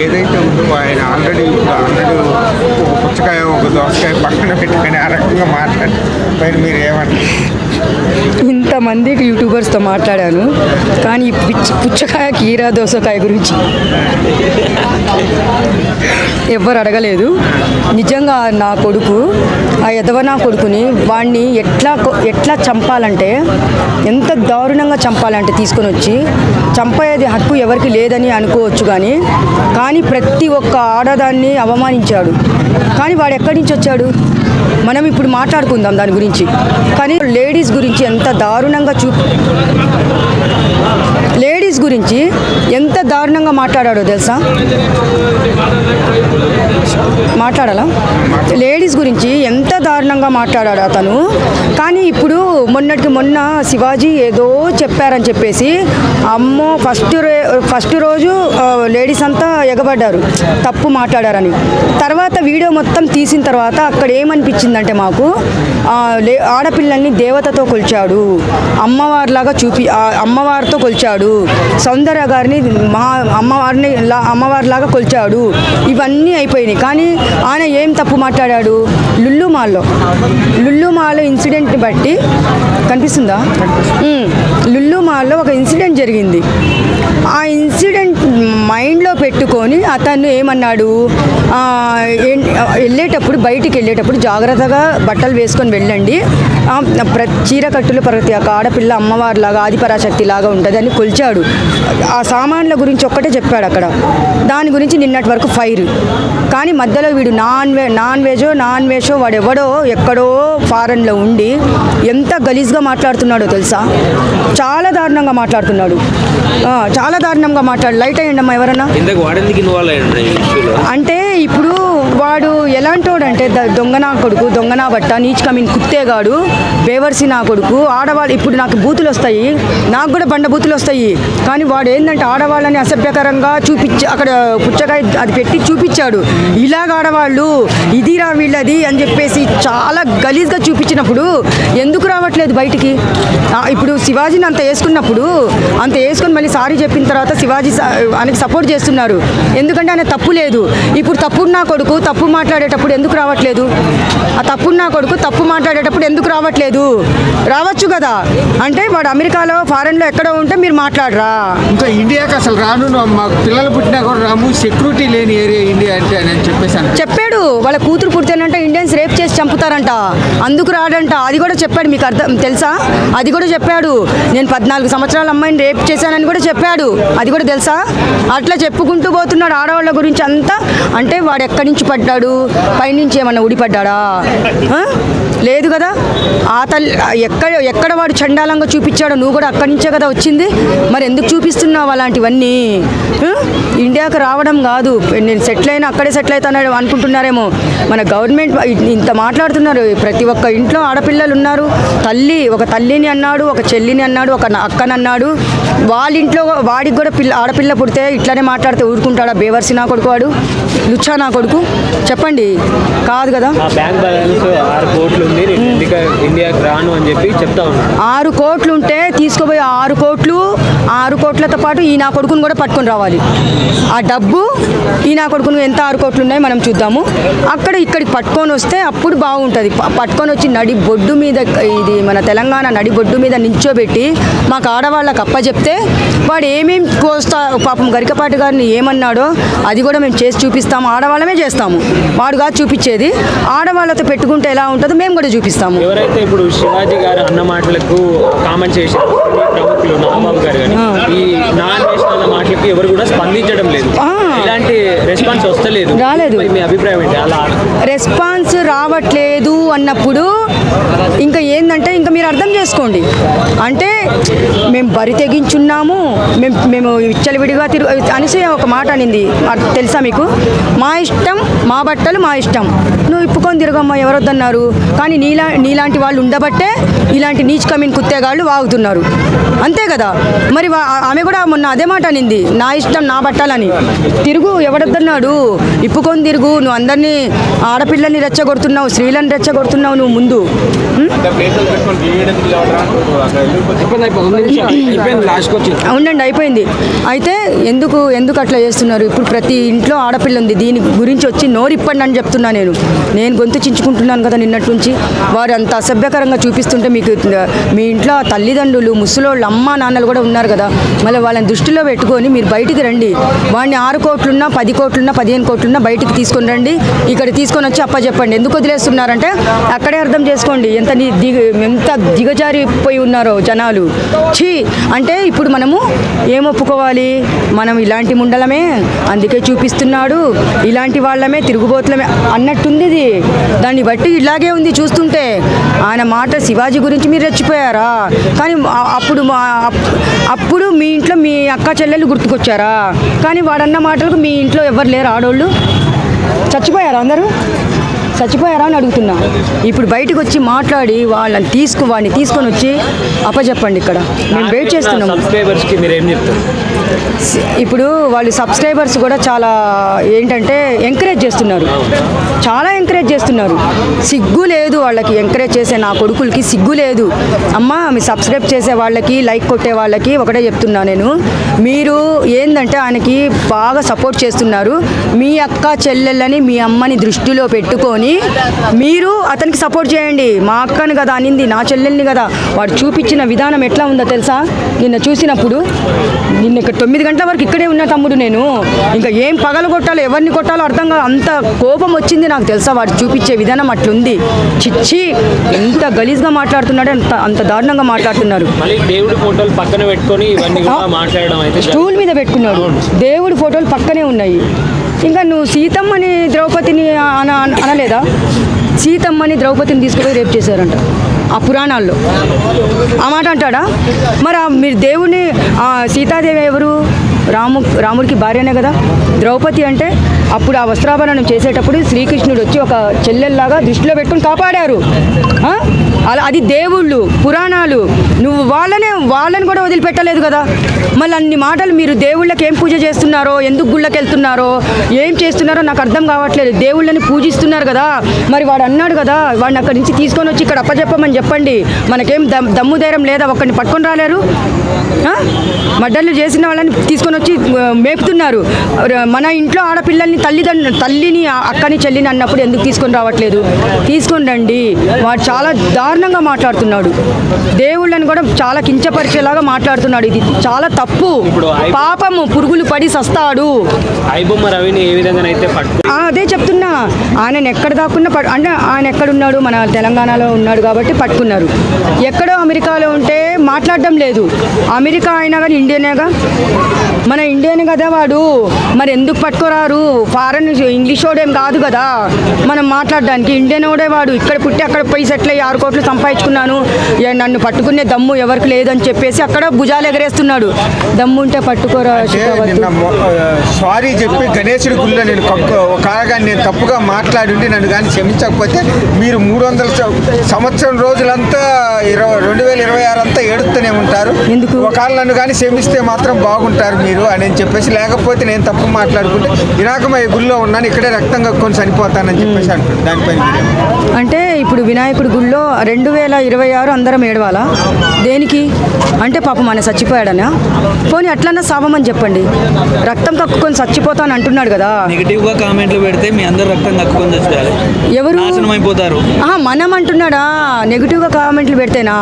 ఏదైతే ఉందో ఆయన ఆల్రెడీ ఆల్రెడీ ఒక పుచ్చకాయ ఒక దోసకాయ పక్కన పెట్టుకొని ఆ రకంగా మాట్లాడి. పైన మీరు ఏమంటారు ఇంతమందికి యూట్యూబర్స్తో మాట్లాడాను కానీ పిచ్చి పుచ్చకాయ కీరా దోసకాయ గురించి ఎవ్వరు అడగలేదు. నిజంగా నా కొడుకు ఆ ఎదవ నా కొడుకుని వాడిని ఎట్లా ఎట్లా చంపాలంటే ఎంత దారుణంగా చంపాలంటే తీసుకొని వచ్చి చంపేది హక్కు ఎవరికి లేదని అనుకోవచ్చు కానీ కానీ ప్రతి ఒక్క ఆడదాన్ని అవమానించాడు. కానీ వాడు ఎక్కడి నుంచి వచ్చాడు? మనం ఇప్పుడు మాట్లాడుకుందాం దాని గురించి. కానీ లేడీస్ గురించి ఎంత దారుణంగా చూ లేడీస్ గురించి ఎంత దారుణంగా మాట్లాడాడో తెలుసా? మాట్లాడాలా? లేడీస్ గురించి ఎంత దారుణంగా మాట్లాడాడు అతను. కానీ ఇప్పుడు మొన్నటికి మొన్న శివాజీ ఏదో చెప్పారని చెప్పేసి అమ్మో ఫస్ట్ రే- ఫస్ట్ రోజు లేడీస్ అంతా ఎగబడ్డారు తప్పు మాట్లాడారని. తర్వాత వీడియో మొత్తం తీసిన తర్వాత అక్కడ ఏమనిపించిందంటే మాకు లే ఆడపిల్లల్ని దేవతతో కొలిచాడు. అమ్మవారిలాగా చూపి అమ్మవారితో కొలిచాడు. సౌందర్య గారిని మా అమ్మవారిని లా- అమ్మవారిలాగా కొలిచాడు. ఇవన్నీ అయిపోయినాయి. కానీ ఆయన ఏం తప్పు మాట్లాడాడు? లుల్లు మాల్లో. లుల్లు మాల్లో ఇన్సిడెంట్ని బట్టి కనిపిస్తుందా? లుల్లు మాల్లో ఒక ఇన్సిడెంట్ జరిగింది. ఆ ఇన్సిడెంట్ మైండ్లో పెట్టుకొని అతను ఏమన్నాడు? వెళ్ళేటప్పుడు బయటికి వెళ్ళేటప్పుడు జాగ్రత్తగా బట్టలు వేసుకొని వెళ్ళండి. ప్ర చీర కట్టులు ప్రతి ఒక్క ఆడపిల్ల అమ్మవారిలాగా ఆదిపరాశక్తి లాగా ఉంటుంది అని కొలిచాడు. ఆ సామాన్ల గురించి ఒక్కటే చెప్పాడు అక్కడ. దాని గురించి నిన్నటి వరకు ఫైర్. కానీ మధ్యలో వీడు నాన్ వే నాన్ వెజో నాన్ వెజో వాడు ఎవడో ఎక్కడో ఫారెన్లో ఉండి ఎంత గలీజ్గా మాట్లాడుతున్నాడో తెలుసా? చాలా దారుణంగా మాట్లాడుతున్నాడు. చాలా దారుణంగా మాట్లాడు లైట్ అయ్యండి అమ్మా ఎవరన్నా అంటే ఇప్పుడు వాడు ఎలాంటోడు అంటే దొంగ నా కొడుకు దొంగ నా బట్ట నీచ్ కమీన్ కుత్తేగాడు బేవర్సి నా కొడుకు ఆడవాళ్ళు ఇప్పుడు నాకు బూతులు వస్తాయి నాకు కూడా బండ బూతులు వస్తాయి కానీ వాడు ఏంటంటే ఆడవాళ్ళని అసభ్యకరంగా చూపించి అక్కడ పుచ్చకాయ అది పెట్టి చూపించాడు ఇలాగ ఆడవాళ్ళు ఇదిరా వీళ్ళది అని చెప్పేసి చాలా గలీజ్గా చూపించినప్పుడు ఎందుకు రావట్లేదు బయటికి? ఇప్పుడు శివాజీని అంత వేసుకున్నప్పుడు అంత వేసుకొని మళ్ళీ సారీ చెప్పిన తర్వాత శివాజీ ఆయనకి సపోర్ట్ చేస్తున్నారు. ఎందుకంటే ఆయన తప్పు లేదు. ఇప్పుడు తప్పుడు నా కొడుకు తప్పు మాట్లాడేటప్పుడు ఎందుకు రావట్లేదు? ఆ తప్పుడు నా కొడుకు తప్పు మాట్లాడేటప్పుడు ఎందుకు రావట్లేదు? రావచ్చు కదా? అంటే వాడు అమెరికాలో ఫారెన్లో ఎక్కడో ఉంటే మీరు మాట్లాడరా? ఇంకా ఇండియాకి అసలు రాను మాకు పిల్లలు పుట్టినా కూడా రాము. సెక్యూరిటీ లేని ఏరియా ఇండియా అంటే అని చెప్పేసాను చెప్పాడు. వాళ్ళ కూతురు పుడితేనంట ఇండియన్స్ రేప్ చేసి చంపుతారంట. అందుకు రాడంట. అది కూడా చెప్పాడు. మీకు అర్థం తెలుసా? అది కూడా చెప్పాడు. నేను పద్నాలుగు సంవత్సరాల అమ్మాయిని రేప్ చేశానని కూడా చెప్పాడు. అది కూడా తెలుసా? అట్లా చెప్పుకుంటూ పోతున్నాడు ఆడవాళ్ళ గురించి అంతా. అంటే వాడు ఎక్కడి నుంచి పడ్డాడు పైనుంచి ఏమన్నా ఉడిపడ్డాడా ఆ? లేదు కదా? ఆ తల్లి ఎక్కడ ఎక్కడ వాడు చండాలంగా చూపించాడో నువ్వు కూడా అక్కడి నుంచే కదా వచ్చింది? మరి ఎందుకు చూపిస్తున్నావు అలాంటివన్నీ? ఇండియాకు ఇండియాకి రావడం కాదు. నేను సెటిల్ అయినా అక్కడే సెటిల్ అవుతాను అనుకుంటున్నారేమో. మన గవర్నమెంట్ ఇంత మాట్లాడుతున్నారు. ప్రతి ఒక్క ఇంట్లో ఆడపిల్లలు ఉన్నారు. తల్లి ఒక తల్లిని అన్నాడు ఒక చెల్లిని అన్నాడు ఒక అక్కని అన్నాడు. వాళ్ళ ఇంట్లో వాడికి కూడా పిల్ల ఆడపిల్ల పుడితే ఇట్లానే మాట్లాడితే ఊరుకుంటాడా? బేవర్సి నా కొడుకు వాడు? లుచ్చా నా కొడుకు? చెప్పండి. కాదు కదా? బ్యాంక్ బ్యాలెన్స్ ఆరు కోట్లు ఉంది. ఇండియాకి రాను అని చెప్పి చెప్తా ఉన్నాను ఆరు కోట్లు ఉంటే తీసుకుపోయి ఆరు కోట్లు ఆరు కోట్లతో పాటు ఈ నా కొడుకుని కూడా పట్టుకొని రావాలి. ఆ డబ్బు ఈ నా కొడుకును ఎంత ఆరు కోట్లు ఉన్నాయి మనం చూద్దాము. అక్కడ ఇక్కడికి పట్టుకొని వస్తే అప్పుడు బాగుంటుంది. పట్టుకొని వచ్చి నడి బొడ్డు మీద ఇది మన తెలంగాణ నడి బొడ్డు మీద నించోబెట్టి మాకు ఆడవాళ్ళకి అప్పచెప్తే వాడు ఏమేం కోస్తా పాపం గరికపాటి గారిని ఏమన్నాడో అది కూడా మేము చేసి చూపిస్తాము. ఆడవాళ్ళమే చేస్తాము. వాడు కాదు చూపించేది. ఆడవాళ్ళతో పెట్టుకుంటే ఎలా ఉంటుందో మేము కూడా చూపిస్తాం చూపిస్తాము ఎవరైతే ఇప్పుడు శివాజీ గారు అన్న మాటలకు కామెంట్ చేశారు ప్రముఖులు నాగబాబు గారు ఈ నాన్ అన్న మాటలకు ఎవరు కూడా స్పందించడం లేదు. ఇలాంటి రెస్పాన్స్ వస్తలేదు. రాలేదు. మీ అభిప్రాయం ఏంటి? అలా రెస్పాన్స్ రావట్లేదు అన్నప్పుడు ఇంకా ఏంటంటే ఇంకా మీరు అర్థం చేసుకోండి. అంటే మేము బరి తెగించున్నాము మేము మేము విచ్చలవిడిగా తిరుగు అనసూయ ఒక మాట అనింది. తెలుసా మీకు? మా ఇష్టం మా బట్టలు మా ఇష్టం. నువ్వు ఇప్పుకొని తిరగమ్మా ఎవరొద్దన్నారు? కానీ నీలా నీలాంటి వాళ్ళు ఉండబట్టే ఇలాంటి నీచ్ కమీన్ కుత్తేగాళ్ళు వాగుతున్నారు. అంతే కదా? మరి ఆమె కూడా మొన్న అదే మాట అనింది నా ఇష్టం నా పట్టాలని. తిరుగు ఎవరొద్ద ఇప్పుకొని తిరుగు. నువ్వు అందరినీ ఆడపిల్లల్ని రెచ్చగొడుతున్నావు స్త్రీలను రెచ్చగొడుతున్నావు నువ్వు ముందు. అవునండి అయిపోయింది. అయితే ఎందుకు ఎందుకు అట్లా చేస్తున్నారు? ఇప్పుడు ప్రతి ఇంట్లో ఆడపిల్ల ఉంది. దీని గురించి వచ్చి నోరిప్పండి అని చెప్తున్నా నేను. నేను గొంతు చించుకుంటున్నాను కదా నిన్నటి నుంచి వారు అంత అసభ్యకరంగా చూపిస్తుంటే మీకు మీ ఇంట్లో తల్లిదండ్రులు ముసలోళ్ళు అమ్మ నాన్నలు కూడా ఉన్నారు కదా. మళ్ళీ వాళ్ళని దృష్టిలో పెట్టి పెట్టుకొని మీరు బయటికి రండి. వాడిని ఆరు కోట్లున్నా పది కోట్లున్నా పదిహేను కోట్లున్నా బయటికి తీసుకొని రండి. ఇక్కడ తీసుకొని వచ్చి అప్ప చెప్పండి. ఎందుకు వదిలేస్తున్నారంటే అక్కడే అర్థం చేసుకోండి. ఎంత దిగ ఎంత దిగజారిపోయి ఉన్నారో జనాలు. ఛీ! అంటే ఇప్పుడు మనము ఏం ఒప్పుకోవాలి? మనం ఇలాంటి ముండలమే. అందుకే చూపిస్తున్నాడు. ఇలాంటి వాళ్ళమే తిరుగుబోతులమే అన్నట్టుంది ఇది. దాన్ని బట్టి ఇలాగే ఉంది చూస్తుంటే. ఆయన మాట శివాజీ గురించి మీరు రెచ్చిపోయారా? కానీ అప్పుడు మా అప్పుడు మీ ఇంట్లో మీ అక్క చెల్లెలు గుర్తుకొచ్చారా? కానీ వాడన్న మాటలకు మీ ఇంట్లో ఎవరు లేరు ఆడోళ్ళు. చచ్చిపోయారా అందరూ? చచ్చిపోయారా అని అడుగుతున్నా. ఇప్పుడు బయటకు వచ్చి మాట్లాడి వాళ్ళని తీసుకు వాడిని తీసుకొని వచ్చి అప్పచెప్పండి ఇక్కడ. మేము వెయిట్ చేస్తున్నాము సబ్స్క్రైబర్స్కి మీరు ఏం చెప్తారు ఇప్పుడు వాళ్ళు సబ్స్క్రైబర్స్ కూడా చాలా ఏంటంటే ఎంకరేజ్ చేస్తున్నారు. చాలా ఎంకరేజ్ చేస్తున్నారు. సిగ్గు లేదు. వాళ్ళకి ఎంకరేజ్ చేసే నా కొడుకులకి సిగ్గు లేదు. అమ్మ మీ సబ్స్క్రైబ్ చేసే వాళ్ళకి లైక్ కొట్టే వాళ్ళకి ఒకటే చెప్తున్నా నేను. మీరు ఏంటంటే ఆయనకి బాగా సపోర్ట్ చేస్తున్నారు. మీ అక్క చెల్లెళ్ళని మీ అమ్మని దృష్టిలో పెట్టుకొని మీరు అతనికి సపోర్ట్ చేయండి. మా అక్కని కదా అనింది నా చెల్లెల్ని కదా. వాడు చూపించిన విధానం ఎట్లా ఉందో తెలుసా? నిన్న చూసినప్పుడు నిన్న ఇక్కడ తొమ్మిది గంటల వరకు ఇక్కడే ఉన్న తమ్ముడు నేను. ఇంకా ఏం పగలు కొట్టాలో ఎవరిని కొట్టాలో అర్థం కాదు అంత కోపం వచ్చింది నాకు తెలుసా? వాడు చూపించే విధానం అట్లుంది. చిచ్చి ఎంత గలీజ్గా మాట్లాడుతున్నాడు అంత అంత దారుణంగా మాట్లాడుతున్నారు. దేవుడి ఫోటోలు పక్కన పెట్టుకొని ఇవన్నీ మాట్లాడడం అయితే. స్టూల్ మీద పెట్టుకున్నాడు. దేవుడి ఫోటోలు పక్కనే ఉన్నాయి. ఇంకా నువ్వు సీతమ్మని ద్రౌపదిని అన అన- అనలేదా? సీతమ్మని ద్రౌపదిని తీసుకుపోయి రేపు చేశారంట ఆ పురాణాల్లో. ఆ మాట అంటాడా? మరి మీరు దేవుని ఆ సీతాదేవి ఎవరు? రాము రాముడికి భార్యనే కదా? ద్రౌపది అంటే అప్పుడు ఆ వస్త్రాభరణం చేసేటప్పుడు శ్రీకృష్ణుడు వచ్చి ఒక చెల్లెల్లాగా దృష్టిలో పెట్టుకుని కాపాడారు ఆ? అలా అది దేవుళ్ళు పురాణాలు. నువ్వు వాళ్ళనే వాళ్ళని కూడా వదిలిపెట్టలేదు కదా. మళ్ళీ అన్ని మాటలు మీరు దేవుళ్ళకి ఏం పూజ చేస్తున్నారో ఎందుకు గుళ్ళకి వెళ్తున్నారో ఏం చేస్తున్నారో నాకు అర్థం కావట్లేదు. దేవుళ్ళని పూజిస్తున్నారు కదా. మరి వాడు అన్నాడు కదా వాడిని అక్కడి నుంచి తీసుకొని వచ్చి ఇక్కడ అప్పచెప్పమని చెప్పండి. మనకేం దమ్ దమ్ము ధైర్యం లేదా? ఒక్కడిని పట్టుకొని రాలేరు? మడ్డలు చేసిన వాళ్ళని తీసుకొని వచ్చి మేపుతున్నారు. మన ఇంట్లో ఆడపిల్లల్ని తల్లిదండ్రులు తల్లిని అక్కని చెల్లిని అన్నప్పుడు ఎందుకు తీసుకొని రావట్లేదు? తీసుకొని రండి. వాడు చాలా దారుణంగా మాట్లాడుతున్నాడు. దేవుళ్ళని కూడా చాలా కించపరిచేలాగా మాట్లాడుతున్నాడు ఇది. చాలా తప్పు. పాపము పురుగులు పడి సస్తాడు. అదే చెప్తున్నా. ఆయన ఎక్కడ దాక్కున్నా అంటే ఆయన ఎక్కడున్నాడు? మన తెలంగాణలో ఉన్నాడు కాబట్టి పట్టుకున్నారు. ఎక్కడో అమెరికాలో ఉంటే మాట్లాడడం లేదు. అమెరికా అయినా కానీ ఇండియనేగా? మన ఇండియన్ కదా వాడు. మరి ఎందుకు పట్టుకోరారు? ఫారెన్ ఇంగ్లీష్ వాడేం కాదు కదా. మనం మాట్లాడడానికి ఇండియన్ వాడే వాడు. ఇక్కడ పుట్టి అక్కడ పోయి సెటిల్ అయ్యి ఆరు కోట్లు సంపాదించుకున్నాను. నన్ను పట్టుకునే దమ్ము ఎవరికి లేదని చెప్పేసి అక్కడ భుజాలు ఎగరేస్తున్నాడు. దమ్ము ఉంటే పట్టుకోరా సారీ చెప్పి గణేశుడి గుళ్ళో నేను కాగా నేను తప్పుగా మాట్లాడి నన్ను కానీ క్షమించకపోతే మీరు మూడు వందల సంవత్సరం రోజులంతా ఇరవై రెండు వేల ఇరవై ఆరు అంతా ఏడుస్తూనే ఉంటారు. ఎందుకు? ఒకవేళ నన్ను కానీ క్షమిస్తే మాత్రం బాగుంటారు మీరు అని చెప్పేసి లేకపోతే నేను తప్పు మాట్లాడుకుంటే ఇనాకమయ్య గుళ్ళో ఉన్నాను ఇక్కడే రక్తం కక్కుని చనిపోతానని చెప్పేసి దానిపైన మీరేం? అంటే ఇప్పుడు వినాయకుడి గుళ్ళో రెండు వేల ఇరవై ఆరు అందరం ఏడవాలా? దేనికి? అంటే పాపం మన చచ్చిపోయాడనా? పోనీ అట్లన్నా సావమని చెప్పండి. రక్తం కక్కుకొని చచ్చిపోతాను అంటున్నాడు కదా. నెగిటివ్గా కామెంట్లు పెడితే మీ అందరు రక్తం కక్కుకొని ఎవరు? అయిపోతారు. ఆహా మనం అంటున్నాడా? నెగిటివ్గా కామెంట్లు పెడితేనా?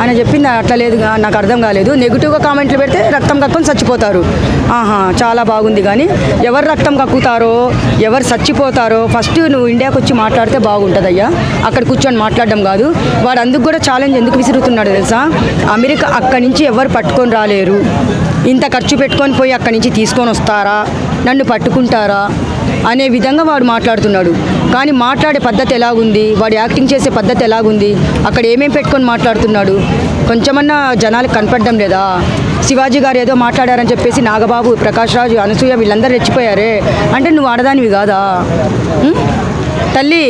ఆయన చెప్పింది? అట్లా లేదు నాకు అర్థం కాలేదు. నెగిటివ్గా కామెంట్లు పెడితే రక్తం కక్కుని చచ్చిపోతారు. ఆహా చాలా బాగుంది కానీ ఎవరు రక్తం కక్కుతారో ఎవరు చచ్చిపోతారో ఫస్ట్ నువ్వు ఇండియాకి వచ్చి మాట్లాడితే బాగుంటుందయ్యా. అక్కడ కూర్చొని మాట్లాడడం కాదు. వాడు అందుకు కూడా ఛాలెంజ్ ఎందుకు విసురుతున్నాడు తెలుసా? అమెరికా అక్కడి నుంచి ఎవరు పట్టుకొని రాలేరు? ఇంత ఖర్చు పెట్టుకొని పోయి అక్కడి నుంచి తీసుకొని వస్తారా? నన్ను పట్టుకుంటారా? అనే విధంగా వాడు మాట్లాడుతున్నాడు. కానీ మాట్లాడే పద్ధతి ఎలాగుంది? వాడు యాక్టింగ్ చేసే పద్ధతి ఎలాగుంది? అక్కడ ఏమేం పెట్టుకొని మాట్లాడుతున్నాడు? కొంచెమన్నా జనాలకు కనపడడం లేదా? శివాజీ గారు ఏదో మాట్లాడారని చెప్పేసి నాగబాబు ప్రకాష్ రాజు అనసూయ వీళ్ళందరూ రెచ్చిపోయారే. అంటే నువ్వు ఆడదానివి కాదా? తల్లి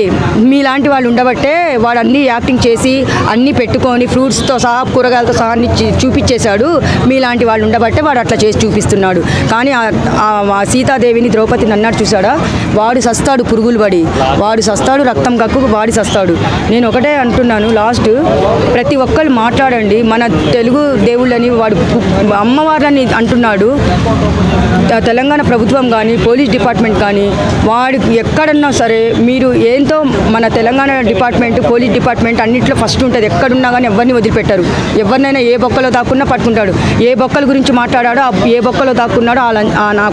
మీలాంటి వాళ్ళు ఉండబట్టే వాడు అన్ని యాక్టింగ్ చేసి అన్నీ పెట్టుకొని ఫ్రూట్స్తో సహా కూరగాయలతో సహా అన్ని చూపించేశాడు మీలాంటి వాళ్ళు ఉండబట్టే వాడు అట్లా చేసి చూపిస్తున్నాడు. కానీ ఆ సీతాదేవిని ద్రౌపదిని అన్నాడు చూసాడా వాడు సస్తాడు పురుగులు పడి. వాడు సస్తాడు రక్తం కక్కు వాడి సస్తాడు. నేను ఒకటే అంటున్నాను లాస్ట్ ప్రతి ఒక్కరు మాట్లాడండి. మన తెలుగు దేవుళ్ళని వాడు అమ్మవార్లని అంటున్నాడు. తెలంగాణ ప్రభుత్వం కానీ పోలీస్ డిపార్ట్మెంట్ కానీ వాడికి ఎక్కడన్నా సరే మీరు ఏంతో మన తెలంగాణ డిపార్ట్మెంట్ పోలీస్ డిపార్ట్మెంట్ అన్నింటిలో ఫస్ట్ ఉంటుంది. ఎక్కడున్నా కానీ ఎవరిని వదిలిపెట్టారు. ఎవరినైనా ఏ బొక్కలో దాక్కున్నా పట్టుకుంటాడు. ఏ బొక్కల గురించి మాట్లాడాడో ఏ బొక్కలో దాక్కున్నాడో ఆ నా